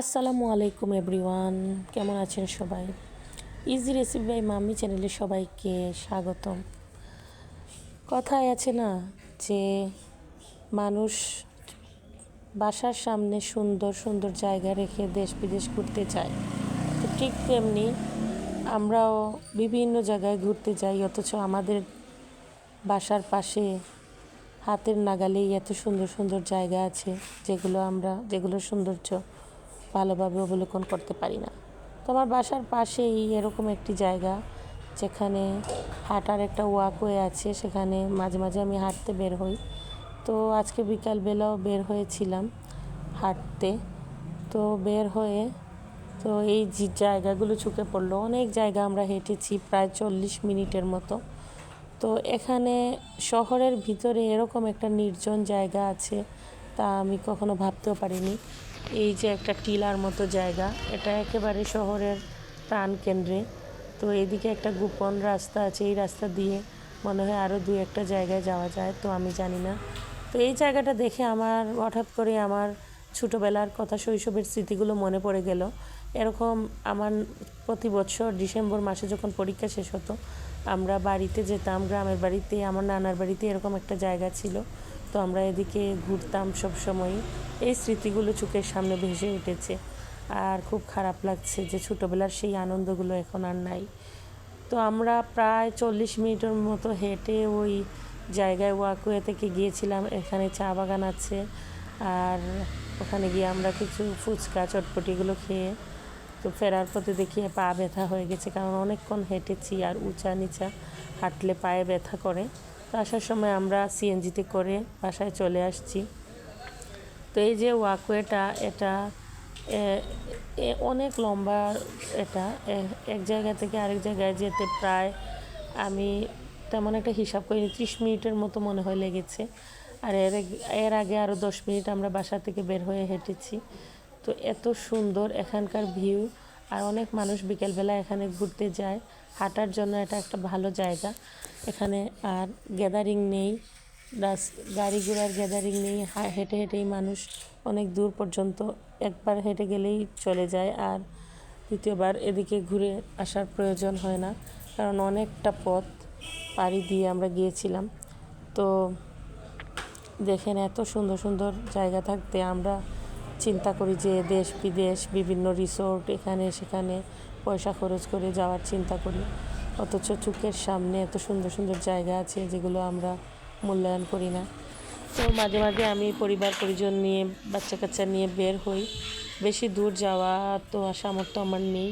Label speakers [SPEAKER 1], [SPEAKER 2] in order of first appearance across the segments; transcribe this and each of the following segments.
[SPEAKER 1] আসসালামু আলাইকুম এভরিওয়ান, কেমন আছেন সবাই? ইজি রেসিপি বাই মাম্মি চ্যানেলে সবাইকে স্বাগতম। কথায় আছে না যে, মানুষ বাসার সামনে সুন্দর সুন্দর জায়গা রেখে দেশ বিদেশ ঘুরতে যায় তো ঠিক তেমনি আমরাও বিভিন্ন জায়গায় ঘুরতে যাই, অথচ আমাদের বাসার পাশে হাতের নাগালেই এত সুন্দর সুন্দর জায়গা আছে যেগুলো আমরা, যেগুলোর সৌন্দর্য ভালোভাবে অবলোকন করতে পারি না। তো আমার বাসার পাশেই এরকম একটি জায়গা, যেখানে হাঁটার একটা ওয়াকওয়ে আছে, সেখানে মাঝে মাঝে আমি হাঁটতে বের হই। তো আজকে বিকালবেলাও বের হয়েছিলাম হাঁটতে। তো বের হয়ে, তো এই যে জায়গাগুলো চোখে পড়ল, অনেক জায়গা আমরা হেঁটেছি, প্রায় চল্লিশ মিনিটের মতো। তো এখানে শহরের ভিতরে এরকম একটা নির্জন জায়গা আছে, তা আমি কখনো ভাবতেও পারিনি। এই যে একটা টিলার মতো জায়গা, এটা একেবারে শহরের প্রাণকেন্দ্রে তো এদিকে একটা গোপন রাস্তা আছে, এই রাস্তা দিয়ে মনে হয় আরও দু একটা জায়গায় যাওয়া যায়, তো আমি জানি না। তো এই জায়গাটা দেখে আমার, হঠাৎ করে আমার ছোটোবেলার কথা শৈশবের স্মৃতিগুলো মনে পড়ে গেল। এরকম আমার প্রতি বছর ডিসেম্বর মাসে যখন পরীক্ষা শেষ হতো, আমরা বাড়িতে যেতাম, গ্রামের বাড়িতে, আমার নানার বাড়িতে এরকম একটা জায়গা ছিল। তো আমরা এদিকে ঘুরতাম সব সময় এই স্মৃতিগুলো চোখের সামনে ভেসে উঠেছে। আর খুব খারাপ লাগছে যে ছোটোবেলার সেই আনন্দগুলো এখন আর নাই। তো আমরা প্রায় চল্লিশ মিনিটের মতো হেঁটে ওই জায়গায় ওয়াকওয়ে থেকে গিয়েছিলাম। এখানে চা বাগান আছে। আর ওখানে গিয়ে আমরা কিছু ফুচকা, চটপটিগুলো খেয়ে তো ফেরার পথে দেখি পা ব্যথা হয়ে গেছে। কারণ অনেকক্ষণ হেঁটেছি আর উঁচা নিচা হাঁটলে পায়ে ব্যথা করে। আসার সময় আমরা সিএনজিতে করে বাসায় চলে আসছি। তো এই যে ওয়াকওয়েটা এটা অনেক লম্বা এটা এক জায়গা থেকে আরেক জায়গায় যেতে প্রায় আমি তেমন একটা হিসাব করিনি, ত্রিশ মিনিটের মতো মনে হয় লেগেছে। আর এর এর আগে আরও দশ মিনিট আমরা বাসা থেকে বের হয়ে হেঁটেছি। তো এত সুন্দর এখানকার ভিউ আর অনেক মানুষ বিকেলবেলা এখানে ঘুরতে যায়। হাঁটার জন্য এটা একটা ভালো জায়গা। এখানে আর গ্যাদারিং নেই। রাস গাড়ি ঘোড়ার গ্যাদারিং নেই। হেঁটে হেঁটেই মানুষ অনেক দূর পর্যন্ত একবার হেঁটে গেলেই চলে যায়। আর দ্বিতীয়বার এদিকে ঘুরে আসার প্রয়োজন হয় না। কারণ অনেকটা পথ পাড়ি দিয়ে আমরা গিয়েছিলাম। তো দেখেন এত সুন্দর সুন্দর জায়গা থাকতে আমরা চিন্তা করি যে দেশ, বিদেশ, বিভিন্ন রিসোর্ট এখানে, সেখানে পয়সা খরচ করে যাওয়ার চিন্তা করি। অথচ চোখের সামনে এত সুন্দর সুন্দর জায়গা আছে যেগুলো আমরা মূল্যায়ন করি না। তো মাঝে মাঝে আমি পরিবার, পরিজন নিয়ে, বাচ্চা কাচ্চা নিয়ে বের হই। বেশি দূর যাওয়া তো সামর্থ্য আমার নেই।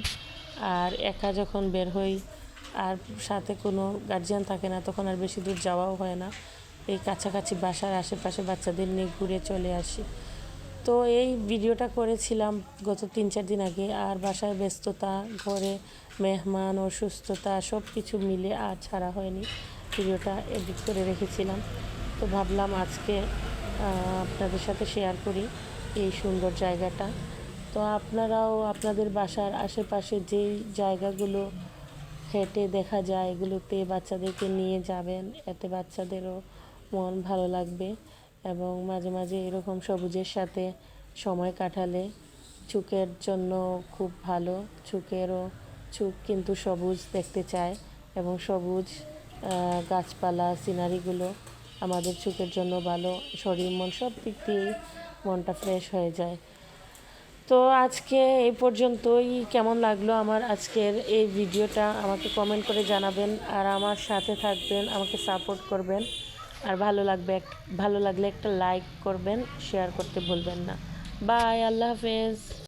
[SPEAKER 1] আর একা যখন বের হই, আর সাথে কোনো গার্জিয়ান থাকে না, তখন আর বেশি দূর যাওয়াও হয় না। এই কাছাকাছি বাসার আশেপাশে বাচ্চাদের নিয়ে ঘুরে চলে আসি। তো এই ভিডিওটা করেছিলাম গত তিন চার দিন আগে। আর বাসায় ব্যস্ততা, ঘরে মেহমান, অসুস্থতা সব কিছু মিলে আর ছাড়া হয়নি। ভিডিওটা এডিট করে রেখেছিলাম। তো ভাবলাম আজকে আপনাদের সাথে শেয়ার করি এই সুন্দর জায়গাটা। তো আপনারাও আপনাদের বাসার আশেপাশে যেই জায়গাগুলো হেঁটে দেখা যায়, এগুলোতে বাচ্চাদেরকে নিয়ে যাবেন, এতে বাচ্চাদেরও মন ভালো লাগবে। এবং মাঝে মাঝে এরকম সবুজের সাথে সময় কাটালে চোখের জন্য খুব ভালো। চোখেরও চোখ কিন্তু সবুজ দেখতে চায় এবং সবুজ গাছপালা, সিনারিগুলো আমাদের চোখের জন্য ভালো। শরীর, মন সব দিক দিয়েই মনটা ফ্রেশ হয়ে যায়। তো আজকে এই পর্যন্তই। কেমন লাগল আমার আজকের এই ভিডিওটা? আমাকে কমেন্ট করে জানাবেন আর আমার সাথে থাকবেন, আমাকে সাপোর্ট করবেন। আর ভালো লাগবে ভালো লাগলে একটা লাইক করবেন শেয়ার করতে ভুলবেন না। বাই আল্লাহ হাফেজ।